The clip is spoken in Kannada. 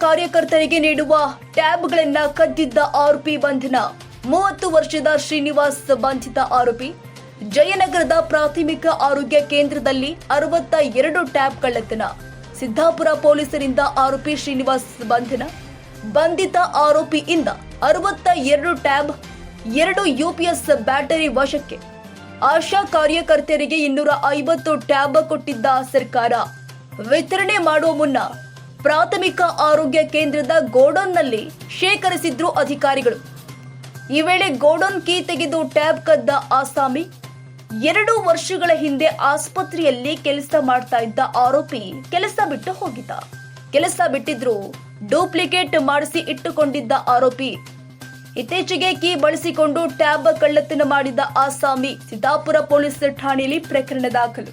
ಕಾರ್ಯಕರ್ತರಿಗೆ ನೀಡುವ ಟ್ಯಾಬ್ಗಳನ್ನ ಕದ್ದಿದ್ದ ಆರೋಪಿ ಬಂಧನ. ಮೂವತ್ತು ವರ್ಷದ ಶ್ರೀನಿವಾಸ್ ಬಂಧಿತ ಆರೋಪಿ. ಜಯನಗರದ ಪ್ರಾಥಮಿಕ ಆರೋಗ್ಯ ಕೇಂದ್ರದಲ್ಲಿ ಅರವತ್ತ ಎರಡು ಟ್ಯಾಬ್ ಕಳ್ಳತನ ಸಿದ್ದಾಪುರ ಪೊಲೀಸರಿಂದ ಆರೋಪಿ ಶ್ರೀನಿವಾಸ್ ಬಂಧನ. ಬಂಧಿತ ಆರೋಪಿಯಿಂದ ಅರವತ್ತ ಎರಡು ಟ್ಯಾಬ್, ಎರಡು ಯುಪಿಎಸ್ ಬ್ಯಾಟರಿ ವಶಕ್ಕೆ. ಆಶಾ ಕಾರ್ಯಕರ್ತರಿಗೆ ಇನ್ನೂರ ಐವತ್ತು ಟ್ಯಾಬ್ ಕೊಟ್ಟಿದ್ದ ಸರ್ಕಾರ. ವಿತರಣೆ ಮಾಡುವ ಮುನ್ನ ಪ್ರಾಥಮಿಕ ಆರೋಗ್ಯ ಕೇಂದ್ರದ ಗೋಡೌನ್ನಲ್ಲಿ ಶೇಖರಿಸಿದ್ರು ಅಧಿಕಾರಿಗಳು. ಈ ವೇಳೆ ಗೋಡೌನ್ ಕೀ ತೆಗೆದು ಟ್ಯಾಬ್ ಕದ್ದ ಆಸಾಮಿ, ಎರಡು ವರ್ಷಗಳ ಹಿಂದೆ ಆಸ್ಪತ್ರೆಯಲ್ಲಿ ಕೆಲಸ ಮಾಡ್ತಾ ಇದ್ದ ಆರೋಪಿ ಕೆಲಸ ಬಿಟ್ಟು ಹೋಗಿದ್ದ. ಕೆಲಸ ಬಿಟ್ಟಿದ್ರು ಡೂಪ್ಲಿಕೇಟ್ ಮಾಡಿಸಿ ಇಟ್ಟುಕೊಂಡಿದ್ದ ಆರೋಪಿ. ಇತ್ತೀಚೆಗೆ ಕೀ ಬಳಸಿಕೊಂಡು ಟ್ಯಾಬ್ ಕಳ್ಳತನ ಮಾಡಿದ ಆಸಾಮಿ, ಸಿದ್ದಾಪುರ ಪೊಲೀಸ್ ಠಾಣೆಯಲ್ಲಿ ಪ್ರಕರಣ ದಾಖಲು.